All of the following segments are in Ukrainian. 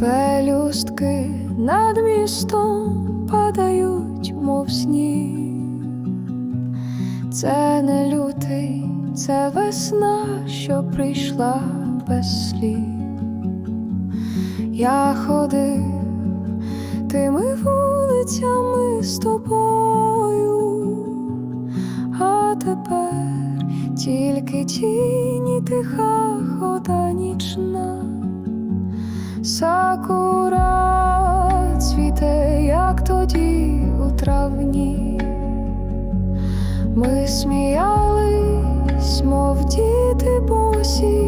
Пелюстки над містом падають, мов сніг. Це не лютий, це весна, що прийшла без слів. Я ходив тими вулицями з тобою, а тепер тільки тіні тиха хода нічна. Сакура цвіте, як тоді у травні. Ми сміялись, мов діти босі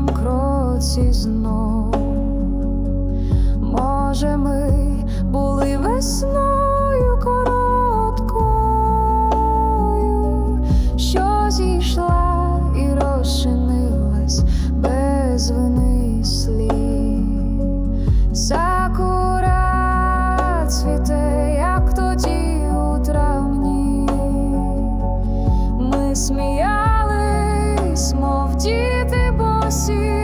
моїм кроці знов, може, ми були весною короткою, що зійшла і розчинилась без вини слів. Сакура як тоді у травні, ми сміялись, мов ті. see.